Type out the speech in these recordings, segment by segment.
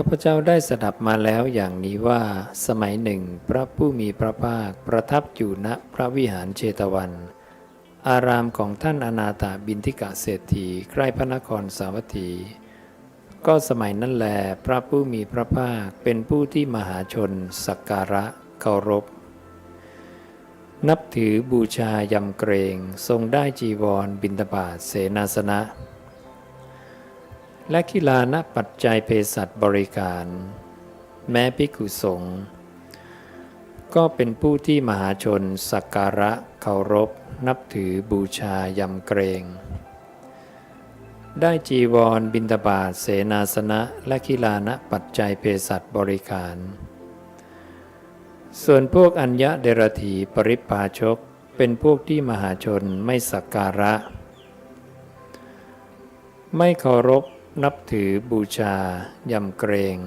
ข้าพเจ้าได้สดับมาแล้วอย่างนี้ว่า สมัยหนึ่งพระผู้มีพระภาคประทับอยู่ณพระวิหารเชตวัน อารามของท่านอนาถาบินทิกะเศรษฐีใกล้พระนครสาวัตถี ก็สมัยนั้นแลพระผู้มีพระภาคเป็นผู้ที่มหาชน สักการะเคารพ นับถือบูชายำเกรงทรงได้จีวรบิณฑบาตเสนาสนะ และกีฬานะปัจจัยเภสัชบริการ แม้ภิกขุสงฆ์ก็เป็นผู้ที่มหาชนสักการะเคารพ นับถือบูชายำเกรง ได้จีวรบิณฑบาตเสนาสนะ และกีฬานะปัจจัยเภสัชบริการ ส่วนพวกอัญญะเดรถีปริปาชกเป็นพวกที่มหาชนไม่สักการะ ไม่เคารพ นับถือบูชายำเกรง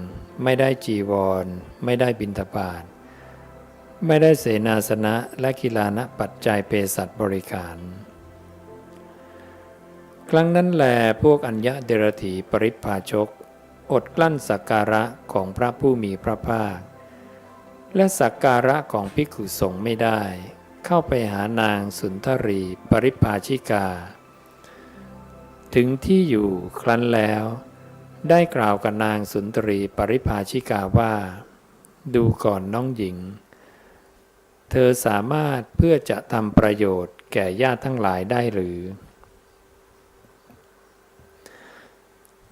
ไม่ได้จีวร ไม่ได้บิณฑบาตไม่ได้เสนาสนะและกีฬานะปัจจัยเภสัชบริการ ครั้งนั้นแลพวกอัญญะเดรถีปริพาชก อดกลั้นสักการะของพระผู้มีพระภาค และสักการะของภิกขุสงฆ์ไม่ได้ เข้าไปหานางสุนทรีปริพาชิกา ถึงที่อยู่ครั้นแล้ว ได้กล่าวกับนางสุนทรีปริภาชิกาว่า ดูก่อนน้องหญิง เธอสามารถเพื่อจะทำประโยชน์แก่ญาติทั้งหลายได้หรือ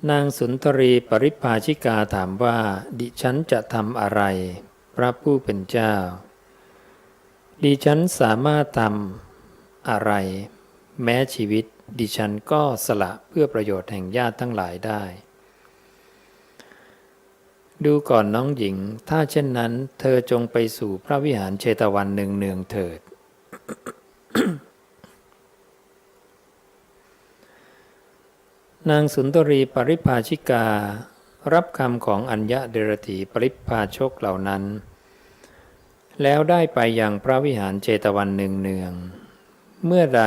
นางสุนทรีปริภาชิกาถามว่า ดิฉันจะทำอะไร พระผู้เป็นเจ้า ดิฉันสามารถทำอะไร แม้ชีวิต ดิฉันก็สละเพื่อประโยชน์แห่งญาติทั้งหลายได้ ดูก่อนน้องหญิง ถ้าเช่นนั้น เธอจงไปสู่พระวิหารเชตวันหนึ่งเนืองเถิด นางสุนทรีปริภาชิกา รับคำของอัญญะเดรถีปริภาชกเหล่านั้น แล้วได้ไปยังพระวิหารเจตวันหนึ่งเนือง เมื่อใด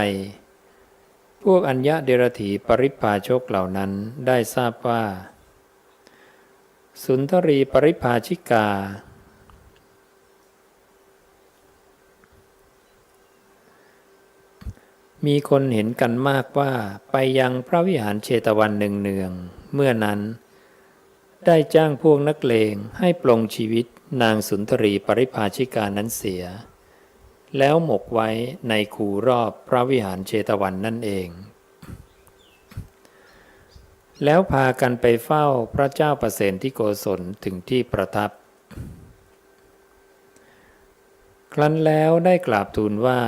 พวกอัญญะเดรถีปริภาชกเหล่านั้นได้ทราบว่า สุนทรีปริภาชิกา มีคนเห็นกันมากว่าไปยังพระวิหารเชตวันหนึ่งเนือง เมื่อนั้น ได้จ้างพวกนักเลงให้ปลงชีวิตนางสุนทรีปริภาชิกานั้นเสีย แล้วหมกไว้ในคูรอบพระวิหารเชตวันนั่นเอง แล้วพากันไปเฝ้าพระเจ้าประเสนที่โกศลถึงที่ประทับ ครั้นแล้วได้กราบทูลว่า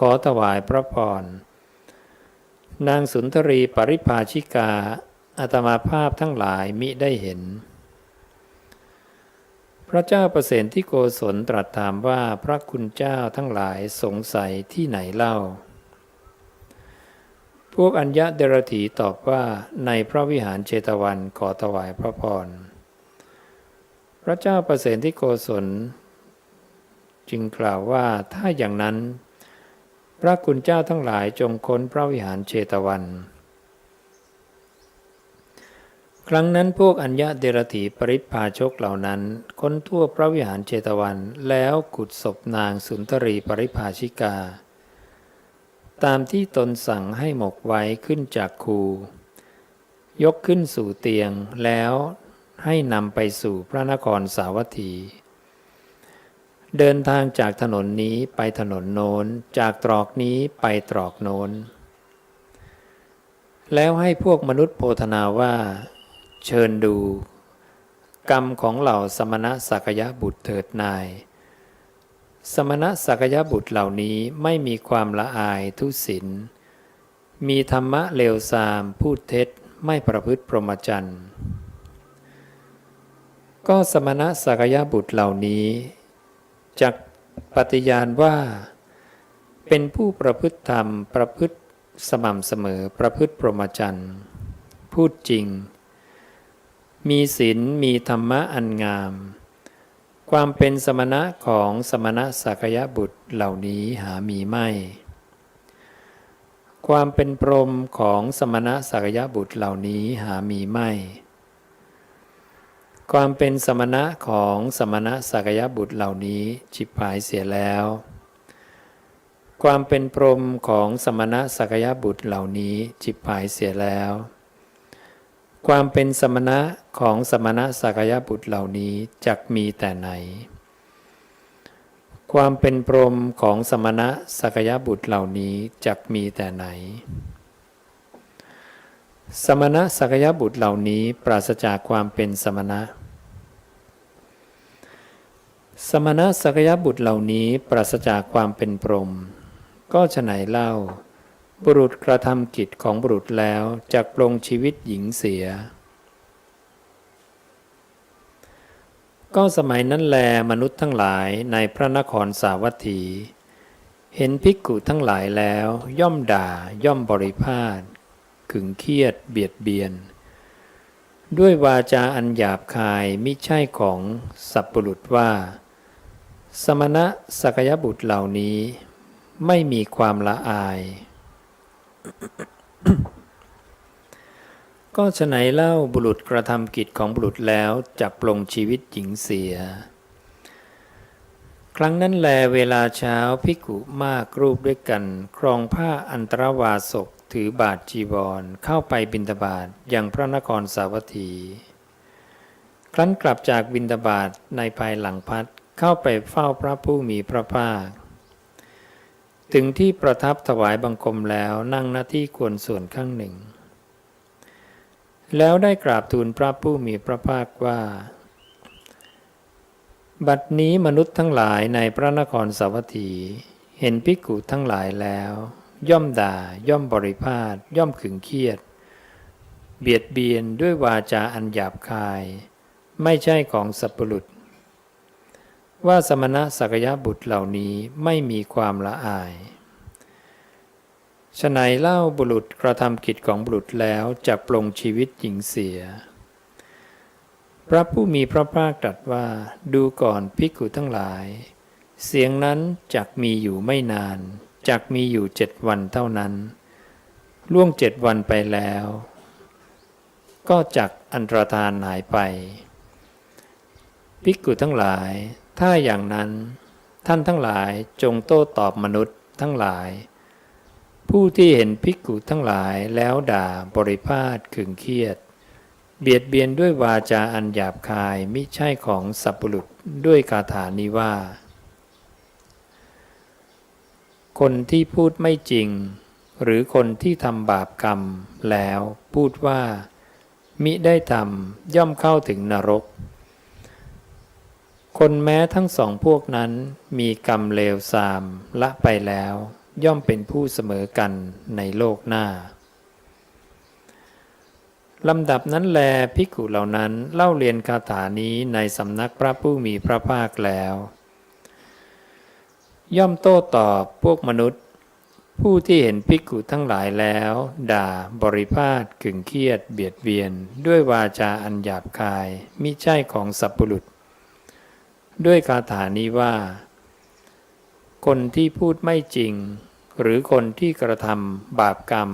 ขอถวายพระพร นางสุนทรีปริภาชิกาอาตมาภาพทั้งหลายมิได้เห็น พระเจ้าประเสนที่โกศลตรัสถามว่าพระคุณเจ้าทั้งหลายสงสัยที่ไหนเล่า พวกอัญญะเดรถีตอบว่าในพระวิหารเจตวันขอถวายพระพร พระเจ้าประเสนที่โกศล จึงกล่าวว่าถ้าอย่างนั้น พระคุณเจ้าทั้งหลายจงค้นพระวิหารเชตวัน ครั้งนั้นพวกอัญญะเดรถีปริพาชกเหล่านั้น ค้นทั่วพระวิหารเชตวันแล้วขุดศพนางสุนทรีปริภาชิกา ตามที่ตนสั่งให้หมกไว้ขึ้นจากคู ยกขึ้นสู่เตียงแล้วให้นำไปสู่พระนครสาวัตถี เดินทางจากถนนนี้ไปถนนโน้น จากตรอกนี้ไปตรอกโน้น แล้วให้พวกมนุษย์โพธนาว่า เชิญดู กรรมของเหล่าสมณะสักยะบุตรเถิดนาย สมณะสักยะบุตรเหล่านี้ไม่มีความละอายทุศินมีธรรมะเลวทรามพูดเท็จไม่ประพฤติพรหมจรรย์ ก็สมณะสักยะบุตรเหล่านี้จักปฏิญาณว่า เป็นผู้ประพฤติธรรมประพฤติสม่ำเสมอประพฤติพรหมจรรย์ พูดจริง มีศีลมีธรรมะอันงาม ความเป็นสมณะของสมณะสักยะบุตรเหล่านี้หามีไม่ ความเป็นพรหมของสมณะสักยะบุตรเหล่านี้หามีไม่ ความเป็นสมณะของสมณะสักยะบุตรเหล่านี้ฉิบหายเสียแล้ว ความเป็นพรหมของสมณะสักยะบุตรเหล่านี้ฉิบหายเสียแล้ว ความเป็นสมณะของสมณะสักยบุตรเหล่านี้จักมีแต่ไหน ความเป็นพรหมของสมณะสักยบุตรเหล่านี้จักมีแต่ไหน สมณะสักยบุตรเหล่านี้ปราศจากความเป็นสมณะ สมณะสักยบุตรเหล่านี้ปราศจากความเป็นพรหมก็ฉะไหนเล่า บุรุษกระทำกิจของบุรุษแล้วจากปลงชีวิตหญิงเสีย ก็สมัยนั้นแลมนุษย์ทั้งหลายในพระนครสาวัตถี เห็นภิกขุทั้งหลายแล้ว ย่อมด่าย่อมบริพาทขึงเครียดเบียดเบียน ด้วยวาจาอันหยาบคายมิใช่ของสัพปุรุษว่า สมณะสักยบุตรเหล่านี้ไม่มีความละอาย ก็ฉไหนเล่าบุรุษกระทำกิจของบุรุษแล้วจักปลงชีวิตหญิงเสีย ครั้งนั้นแลเวลาเช้าพิกุมากรูปด้วยกัน ครองผ้าอันตรวาสกถือบาทจีวรเข้าไปบินตบาทยังพระนครสาวัตถี ครั้นกลับจากบินตบาทในภายหลังพัดเข้าไปเฝ้าพระผู้มีพระภาค ถึงที่ประทับถวายบังคมแล้วนั่งหน้าที่ควรส่วนข้างหนึ่ง แล้วได้กราบทูลพระผู้มีพระภาคว่า บัดนี้มนุษย์ทั้งหลายในพระนครสาวัตถี เห็นภิกขุทั้งหลายแล้ว ย่อมด่า ย่อมบริพาทย่อมขึงเครียด เบียดเบียนด้วยวาจาอันหยาบคาย ไม่ใช่ของสัพปรุษ ว่าสมณะสักยะบุตรเหล่านี้ไม่มีความละอายฉนัยเล่าบุรุษกระทำกิจของบุรุษแล้วจะปลงชีวิตหญิงเสีย พระผู้มีพระภาคตรัสว่าดูก่อนภิกขุทั้งหลาย เสียงนั้นจักมีอยู่ไม่นานจักมีอยู่เจ็ดวันเท่านั้น ล่วงเจ็ดวันไปแล้ว ก็จักอันตรธานหายไป ภิกขุทั้งหลาย ถ้าอย่างนั้นท่านทั้งหลายจงโต้ตอบมนุษย์ทั้งหลาย ผู้ที่เห็นภิกขุทั้งหลายแล้วด่าบริพาทขึงเครียด เบียดเบียนด้วยวาจาอันหยาบคายมิใช่ของสัพปุรุษด้วยคาถานี้ว่า คนที่พูดไม่จริง หรือคนที่ทำบาปกรรมแล้วพูดว่า มิได้ทำย่อมเข้าถึงนรก คนแม้ทั้งสองพวกนั้นมีกรรมเลวทรามละไปแล้ว ย่อมเป็นผู้เสมอกันในโลกหน้าลำดับนั้นแลภิกขุเหล่านั้นเล่าเรียนคาถานี้ในสำนักพระผู้มีพระภาคแล้ว ย่อมโต้ตอบพวกมนุษย์ ผู้ที่เห็นภิกขุทั้งหลายแล้ว ด่าบริพาทขึงเครียดเบียดเบียน ด้วยวาจาอันหยาบคายมิใช่ของสัพปุรุษ ด้วยคาถานี้ว่า คนที่พูดไม่จริง หรือคนที่กระทำบาปกรรม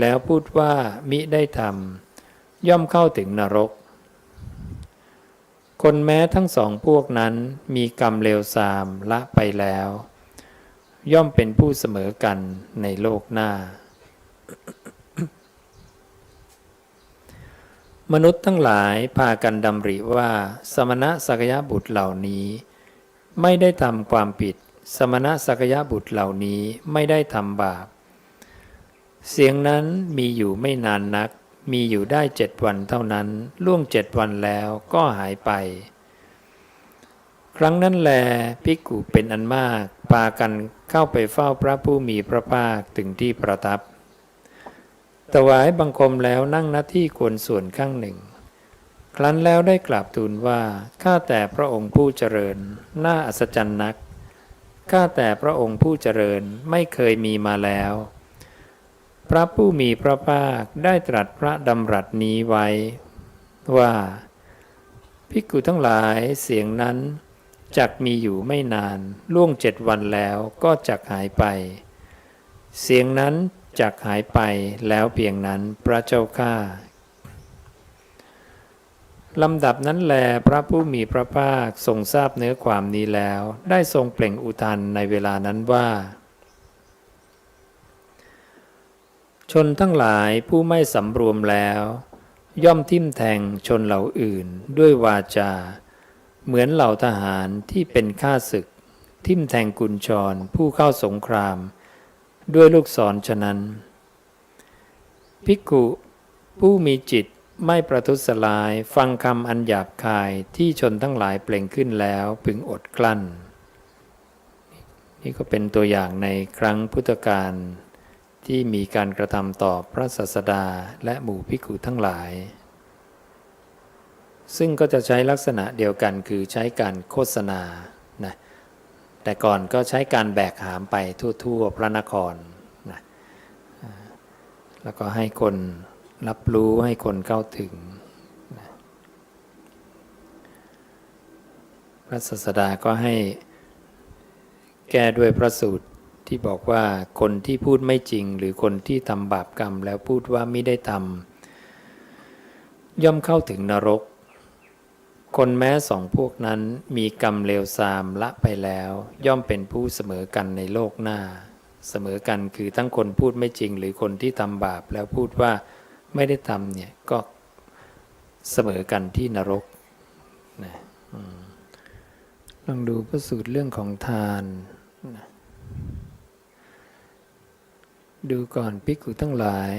แล้วพูดว่ามิได้ทำย่อมเข้าถึงนรก คนแม้ทั้งสองพวกนั้นมีกรรมเลวทรามละไปแล้ว ย่อมเป็นผู้เสมอกันในโลกหน้า มนุษย์ทั้งหลายพากันดำริว่า สมณะสักยบุตรเหล่านี้ ไม่ได้ทำความผิด สมณะสักยบุตรเหล่านี้ไม่ได้ทำบาป เสียงนั้นมีอยู่ไม่นานนัก มีอยู่ได้เจ็ดวันเท่านั้น ล่วงเจ็ดวันแล้วก็หายไป ครั้งนั้นแลภิกุเป็นอันมาก พากันเข้าไปเฝ้าพระผู้มีพระภาคถึงที่ประทับ ถวายบังคมแล้วนั่งหน้าที่ควรส่วนข้างหนึ่ง ครั้นแล้วได้กราบทูลว่า ข้าแต่พระองค์ผู้เจริญ น่าอัศจรรย์นัก ข้าแต่พระองค์ผู้เจริญไม่เคยมีมาแล้ว พระผู้มีพระภาคได้ตรัสพระดำรัสนี้ไว้ ว่าภิกขุทั้งหลายเสียงนั้นจักมีอยู่ไม่นาน ล่วงเจ็ดวันแล้วก็จักหายไป เสียงนั้น จักหายไปแล้วเพียงนั้นพระเจ้าข้าลำดับนั้นแลพระผู้มีพระภาคทรงทราบเนื้อความนี้แล้ว ได้ทรงเปล่งอุทานในเวลานั้นว่า ชนทั้งหลายผู้ไม่สำรวมแล้ว ย่อมทิ่มแทงชนเหล่าอื่นด้วยวาจา เหมือนเหล่าทหารที่เป็นข้าศึก ทิ่มแทงกุญชรผู้เข้าสงคราม ด้วยลูกศรฉะนั้น ภิกขุผู้มีจิตไม่ประทุษร้ายฟังคำอันหยาบคายที่ชนทั้งหลายเปล่งขึ้นแล้วพึงอดกลั้น นี่ก็เป็นตัวอย่างในครั้งพุทธกาลที่มีการกระทำต่อพระศาสดาและหมู่ภิกขุทั้งหลาย ซึ่งก็จะใช้ลักษณะเดียวกันคือใช้การโฆษณา แต่ก่อนก็ใช้การแบกหามไปทั่วๆพระนครนะแล้วก็ให้คนรับรู้ให้คนเข้าถึงนะพระศาสดาก็ให้แก้ด้วยพระสูตรที่บอกว่าคนที่พูดไม่จริง หรือคนที่ทำบาปกรรมแล้วพูดว่าไม่ได้ทำย่อมเข้าถึงนรก คนแม้สองพวกนั้นมีกรรมเลวทรามละไปแล้ว ย่อมเป็นผู้เสมอกันในโลกหน้า เสมอกันคือทั้งคนพูดไม่จริง หรือคนที่ทำบาปแล้วพูดว่าไม่ได้ทำเนี่ยก็เสมอกันที่นรกนะอลองดูพระสูตรเรื่องของทานนะดูก่อนภิกขุทั้งหลาย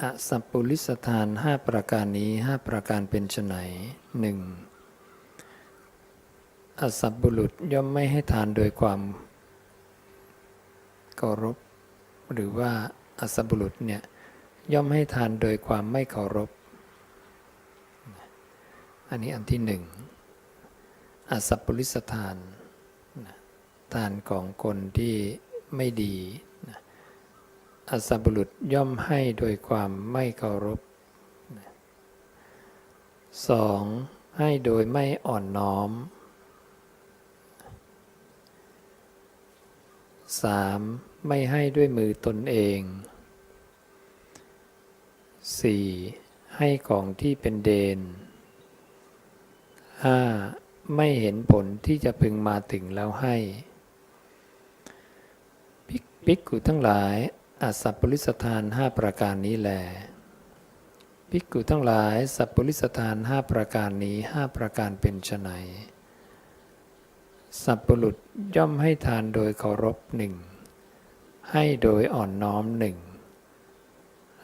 อสัพปุลิสทานห้าประการนี้ห้าประการเป็นไฉนหนึ่ง อสัพบุรุษย่อมไม่ให้ทานโดยความเคารพ หรือว่าอสัพบุรุษเนี่ยย่อมให้ทานโดยความไม่เคารพ อันนี้อันที่หนึ่งอสัพปุริสทาน ทานของคนที่ไม่ดีอสัพบุรุษย่อมให้โดยความไม่เคารพสองให้โดยไม่อ่อนน้อม สามไม่ให้ด้วยมือตนเอง 4. ให้ของที่เป็นเดน 5. ไม่เห็นผลที่จะพึงมาถึงแล้วให้ภิกภิกขุทั้งหลายอาสัพปริสทานห้าประการนี้แลภิกขุทั้งหลาย สัพปริสทานห้าประการนี้ห้าประการเป็นไฉน สัพปรุษย่อมให้ทานโดยเคารพหนึ่ง ให้โดยอ่อนน้อมหนึ่ง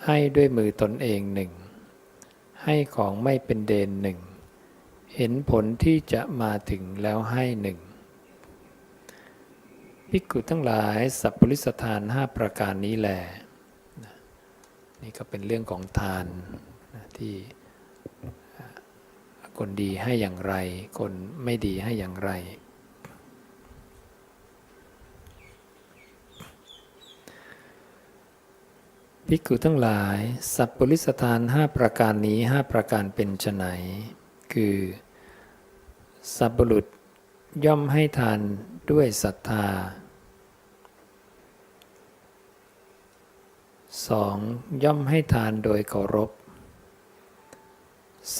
ให้ด้วยมือตนเองหนึ่ง ให้ของไม่เป็นเดนหนึ่ง เห็นผลที่จะมาถึงแล้วให้หนึ่งภิกขุทั้งหลายสัพปริสทานห้าประการนี้แหลนี่ก็เป็นเรื่องของทานที่คนดีให้อย่างไร คนไม่ดีให้อย่างไร ภิกขุทั้งหลาย สัพปริสทานห้าประการนี้ห้าประการเป็นไฉนคือ สัพบุรุษย่อมให้ทานด้วยศรัทธาสองย่อมให้ทานโดยเคารพ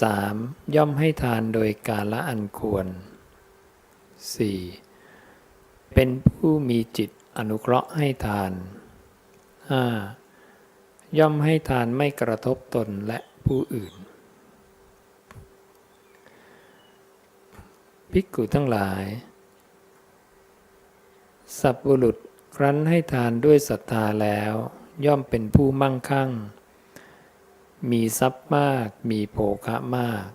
สามย่อมให้ทานโดยกาละอันควรสี่เป็นผู้มีจิตอนุเคราะห์ให้ทานห้า ย่อมให้ทานไม่กระทบตนและผู้อื่น ภิกขุทั้งหลาย สัพบุรุษครั้นให้ทานด้วยศรัทธาแล้ว ย่อมเป็นผู้มั่งคั่ง มีทรัพย์มาก มีโภคะมาก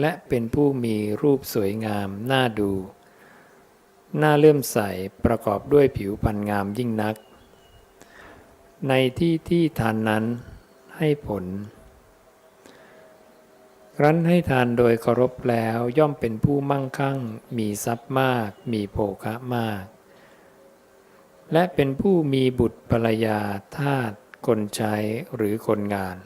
และเป็นผู้มีรูปสวยงามน่าดู น่าเลื่อมใสประกอบด้วยผิวพรรณงามยิ่งนัก ในที่ที่ทานนั้นให้ผล รั้นให้ทานโดยเคารพแล้วย่อมเป็นผู้มั่งคั่ง มีทรัพย์มาก มีโภคะมาก และเป็นผู้มีบุตรภรรยาทาสคนใช้หรือคนงาน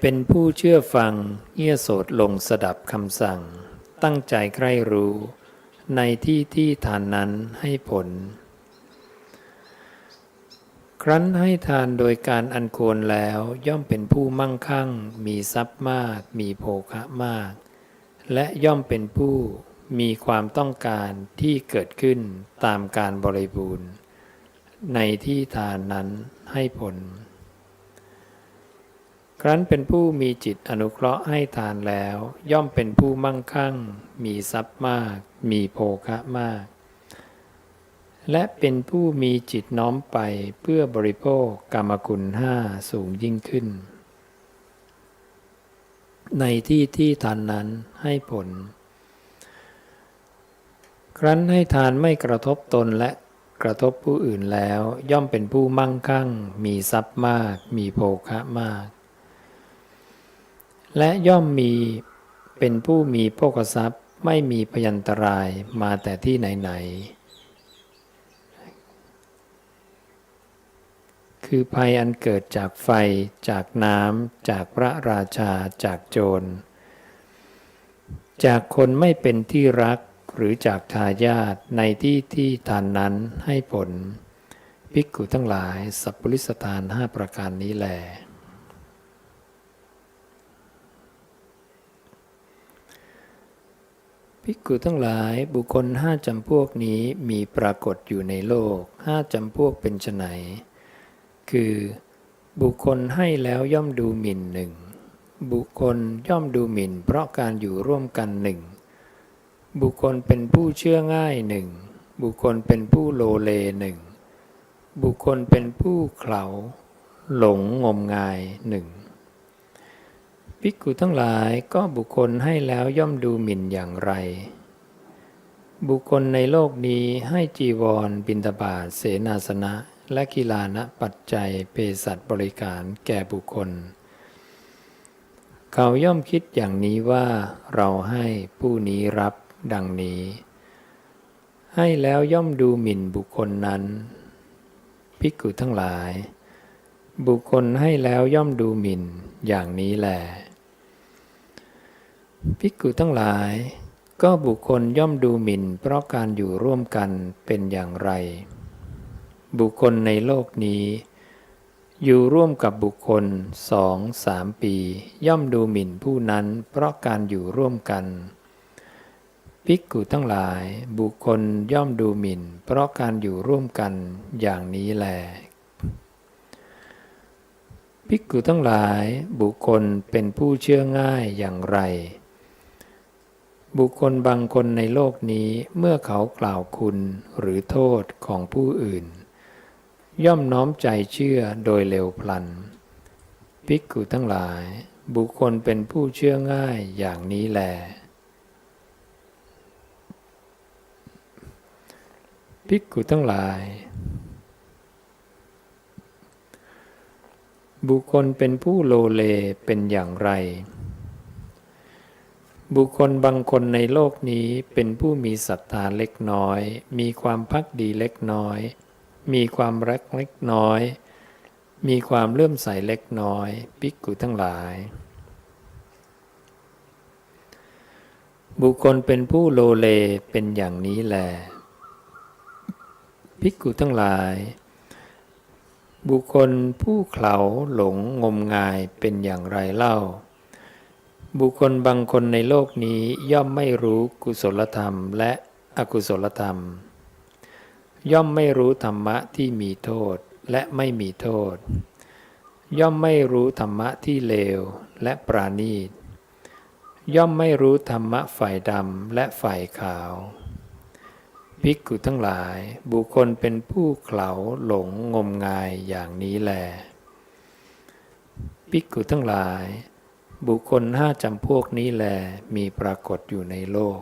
เป็นผู้เชื่อฟังเงี่ยโสดลงสดับคำสั่ง ตั้งใจใคร่รู้ ในที่ที่ทานนั้นให้ผล ครั้นให้ทานโดยการอันควรแล้วย่อมเป็นผู้มั่งคั่ง มีทรัพย์มาก มีโภคะมาก และย่อมเป็นผู้มีความต้องการที่เกิดขึ้นตามการบริบูรณ์ ในที่ทานนั้นให้ผล ครั้นเป็นผู้มีจิตอนุเคราะห์ให้ทานแล้ว ย่อมเป็นผู้มั่งคั่ง มีทรัพย์มาก มีโภคะมาก และเป็นผู้มีจิตน้อมไปเพื่อบริโภคกรรมคุณห้าสูงยิ่งขึ้น ในที่ที่ทานนั้นให้ผล ครั้นให้ทานไม่กระทบตนและกระทบผู้อื่นแล้ว ย่อมเป็นผู้มั่งคั่ง มีทรัพย์มาก มีโภคะมาก และย่อมมีเป็นผู้มีโภคทรัพย์ไม่มีพยันตรายมาแต่ที่ไหนๆ คือภัยอันเกิดจากไฟ จากน้ำ จากพระราชา จากโจร จากคนไม่เป็นที่รักหรือจากทายาทในที่ที่ทานนั้นให้ผลภิกขุทั้งหลายสัพปริสทานห้าประการนี้แหละ ภิกขุทั้งหลายบุคคลห้าจำพวกนี้มีปรากฏอยู่ในโลกห้าจำพวกเป็นไฉนคือบุคคลให้แล้วย่อมดูหมิ่นหนึ่ง บุคคลย่อมดูหมิ่น เพราะการอยู่ร่วมกันหนึ่ง บุคคลเป็นผู้เชื่อง่ายหนึ่ง บุคคลเป็นผู้โลเลหนึ่ง บุคคลเป็นผู้เขลาหลงงมงายหนึ่ง ภิกขุทั้งหลายก็บุคคลให้แล้วย่อมดูหมิ่นอย่างไร บุคคลในโลกนี้ให้จีวร บิณฑบาตเสนาสนะ และกีฬานะปัจจัยเภสัชบริการแก่บุคคล เขาย่อมคิดอย่างนี้ว่าเราให้ผู้นี้รับดังนี้ ให้แล้วย่อมดูหมิ่นบุคคลนั้น ภิกขุทั้งหลายบุคคลให้แล้วย่อมดูหมิ่นอย่างนี้แหละ ภิกขุทั้งหลาย ก็บุคคลย่อมดูหมิ่น เพราะการอยู่ร่วมกันเป็นอย่างไร บุคคลในโลกนี้ อยู่ร่วมกับบุคคลสองสามปี ย่อมดูหมิ่นผู้นั้น เพราะการอยู่ร่วมกันภิกขุทั้งหลายบุคคลย่อมดูหมิ่น เพราะการอยู่ร่วมกันอย่างนี้แลภิกขุทั้งหลายบุคคลเป็นผู้เชื่อง่ายอย่างไร บุคคลบางคนในโลกนี้เมื่อเขากล่าวคุณหรือโทษของผู้อื่น ย่อมน้อมใจเชื่อโดยเร็วพลัน ภิกขุทั้งหลาย บุคคลเป็นผู้เชื่อง่ายอย่างนี้แล ภิกขุทั้งหลาย บุคคลเป็นผู้โลเลเป็นอย่างไร บุคคลบางคนในโลกนี้เป็นผู้มีศรัทธาเล็กน้อย มีความพักดีเล็กน้อย มีความรักเล็กน้อย มีความเลื่อมใสเล็กน้อยภิกขุทั้งหลาย บุคคลเป็นผู้โลเลเป็นอย่างนี้แลภิกขุทั้งหลาย บุคคลผู้เขาหลงงมงายเป็นอย่างไรเล่า บุคคลบางคนในโลกนี้ย่อมไม่รู้กุศลธรรมและอกุศลธรรม ย่อมไม่รู้ธรรมะที่มีโทษและไม่มีโทษ ย่อมไม่รู้ธรรมะที่เลวและปราณีต ย่อมไม่รู้ธรรมะฝ่ายดำและฝ่ายขาว ภิกขุทั้งหลายบุคคลเป็นผู้เขลาหลงงมงายอย่างนี้แล ภิกขุทั้งหลาย บุคคลห้าจำพวกนี้แลมีปรากฏอยู่ในโลก